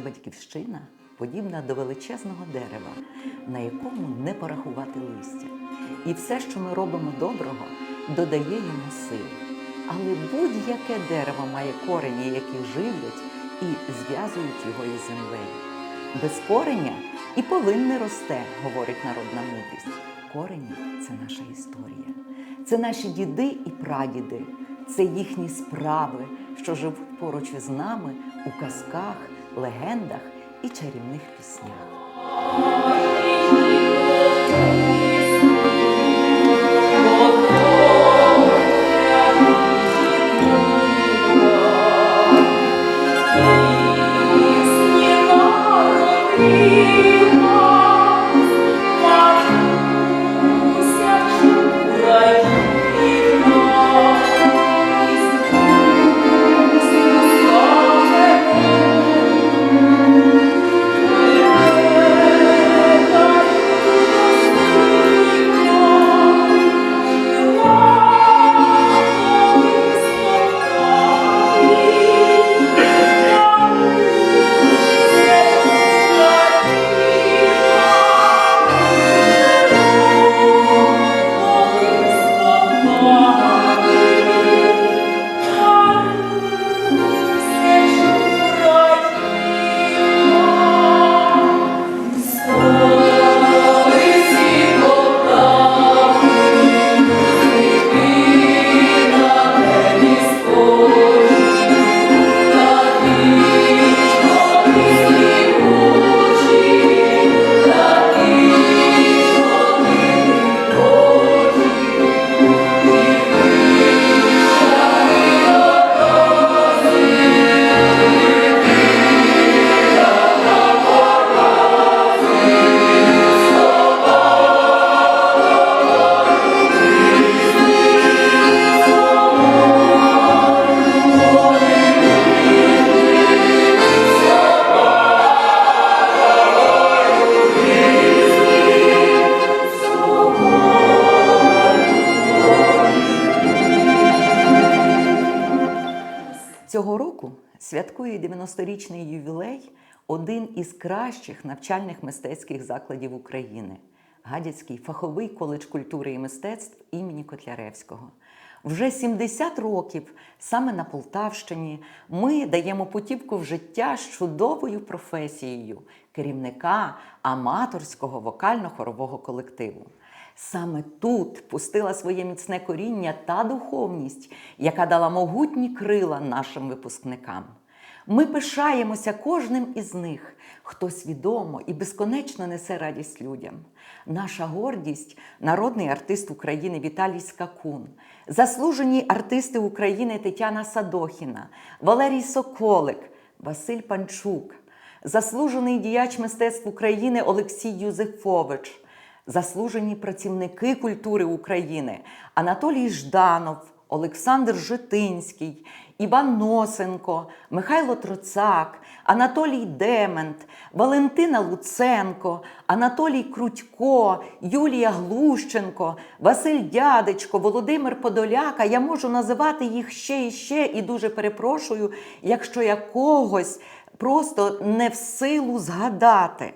що батьківщина подібна до величезного дерева, на якому не порахувати листя. І все, що ми робимо доброго, додає йому сил. Але будь-яке дерево має корені, які живлять і зв'язують його із землею. Без кореня і полин не росте, говорить народна мудрість. Корені це наша історія. Це наші діди і прадіди, це їхні справи, що живуть поруч із нами у казках, легендах і чарівних піснях. Цього року святкує 90-річний ювілей один із кращих навчальних мистецьких закладів України Гадяцький фаховий коледж культури і мистецтв імені Котляревського. Вже 70 років саме на Полтавщині ми даємо путівку в життя з чудовою професією керівника аматорського вокально-хорового колективу. Саме тут пустила своє міцне коріння та духовність, яка дала могутні крила нашим випускникам. Ми пишаємося кожним із них, хто свідомо і безконечно несе радість людям. Наша гордість народний артист України Віталій Скакун, заслужені артисти України Тетяна Садохіна, Валерій Соколик, Василь Панчук, заслужений діяч мистецтв України Олексій Юзефович заслужені працівники культури України Анатолій Жданов, Олександр Житинський, Іван Носенко, Михайло Троцак, Анатолій Демент, Валентина Луценко, Анатолій Крутько, Юлія Глущенко, Василь Дядечко, Володимир Подоляка. Я можу називати їх ще і ще, і дуже перепрошую, якщо я когось просто не в силу згадати.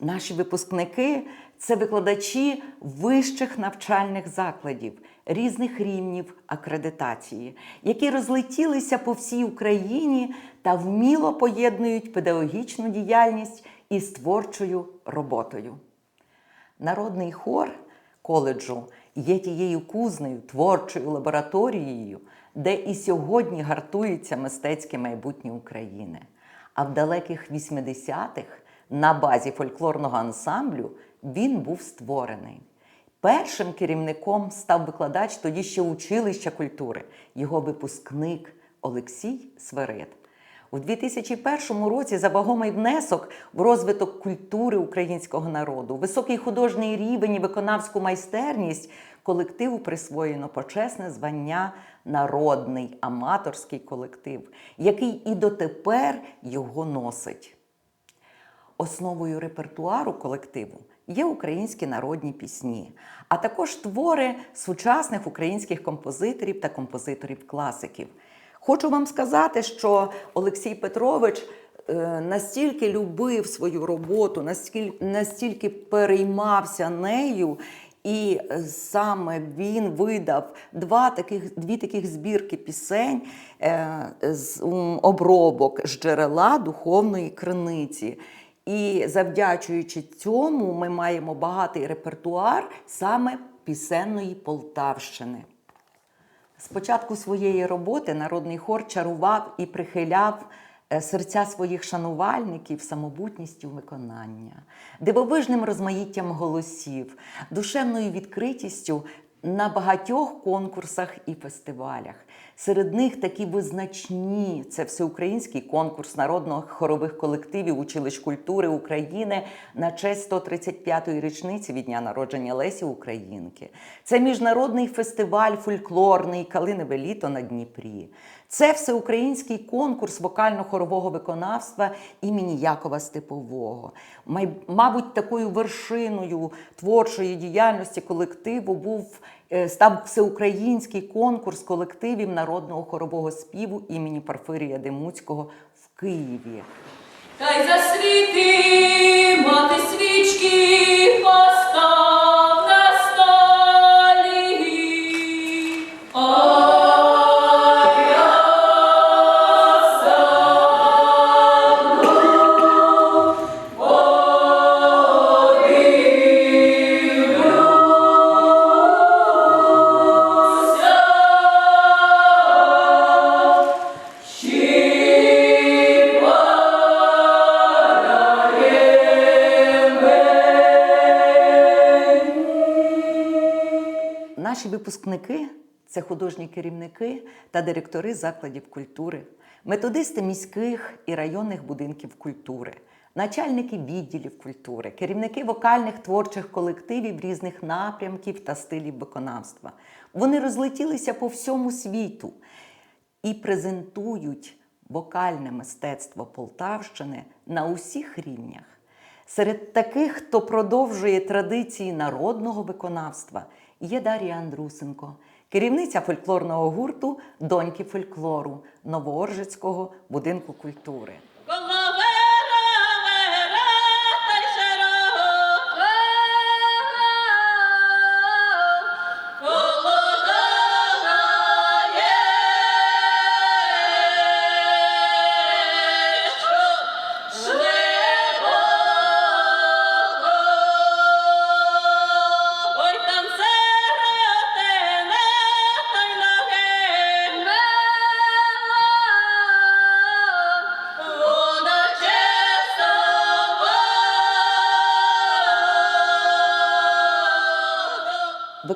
Наші випускники це викладачі вищих навчальних закладів різних рівнів акредитації, які розлетілися по всій Україні та вміло поєднують педагогічну діяльність із творчою роботою. Народний хор коледжу є тією кузнею, творчою лабораторією, де і сьогодні гартується мистецьке майбутнє України. А в далеких 80-х на базі фольклорного ансамблю він був створений. Першим керівником став викладач тоді ще училища культури, його випускник Олексій Сверид. У 2001 році за вагомий внесок в розвиток культури українського народу, високий художній рівень і виконавську майстерність колективу присвоєно почесне звання Народний аматорський колектив, який і дотепер його носить. Основою репертуару колективу є українські народні пісні, а також твори сучасних українських композиторів та композиторів-класиків. Хочу вам сказати, що Олексій Петрович е, настільки любив свою роботу, настільки, настільки переймався нею. І саме він видав два таких, дві таких збірки пісень е, з обробок з джерела духовної криниці. І завдячуючи цьому, ми маємо багатий репертуар саме пісенної Полтавщини. З початку своєї роботи народний хор чарував і прихиляв е, серця своїх шанувальників самобутністю виконання, дивовижним розмаїттям голосів, душевною відкритістю на багатьох конкурсах і фестивалях. Серед них такі визначні це всеукраїнський конкурс народних хорових колективів училищ культури України на честь 135-ї річниці від дня народження Лесі Українки. Це міжнародний фестиваль фольклорний Калиневе літо на Дніпрі. Це всеукраїнський конкурс вокально-хорового виконавства імені Якова Степового. Мабуть, такою вершиною творчої діяльності колективу був е, став всеукраїнський конкурс колективів народного хорового співу імені Порфирія Демуцького в Києві. Та й засвіти мати свічки постав випускники це художні керівники та директори закладів культури, методисти міських і районних будинків культури, начальники відділів культури, керівники вокальних творчих колективів різних напрямків та стилів виконавства. Вони розлетілися по всьому світу і презентують вокальне мистецтво Полтавщини на усіх рівнях. Серед таких, хто продовжує традиції народного виконавства, є Дар'я Андрусенко, керівниця фольклорного гурту Доньки фольклору Новооржицького будинку культури.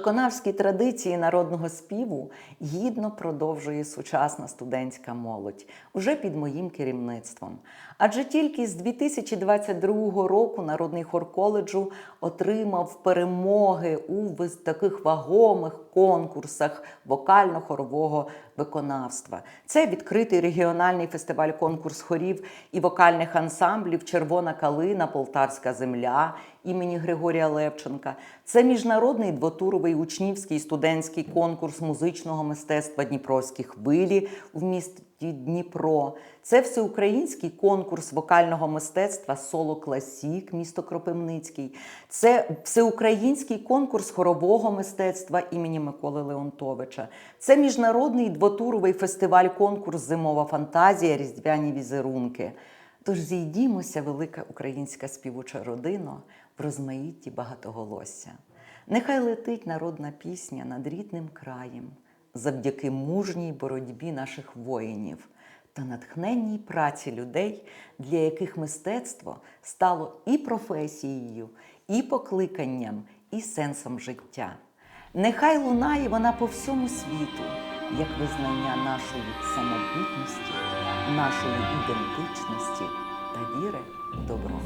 Чесова. Виконавські традиції народного співу гідно продовжує сучасна студентська молодь уже під моїм керівництвом. Адже тільки з 2022 року народний хор коледжу отримав перемоги у таких вагомих конкурсах вокально-хорового виконавства. Це відкритий регіональний фестиваль конкурс хорів і вокальних ансамблів Червона калина, Полтавська земля імені Григорія Левченка. Це міжнародний двотуровий учнівський студентський конкурс музичного мистецтва Дніпровські хвилі в місті Дніпро. Це всеукраїнський конкурс вокального мистецтва Соло Класік, місто Кропивницький. Це всеукраїнський конкурс хорового мистецтва імені Миколи Леонтовича. Це міжнародний двотуровий фестиваль конкурс Зимова фантазія, різдвяні візерунки. Тож зійдімося, велика українська співуча родина, в розмаїтті багатоголосся. Нехай летить народна пісня над рідним краєм, завдяки мужній боротьбі наших воїнів та натхненній праці людей, для яких мистецтво стало і професією, і покликанням, і сенсом життя. Нехай лунає вона по всьому світу, як визнання нашої самобутності, нашої ідентичності та віри в добро.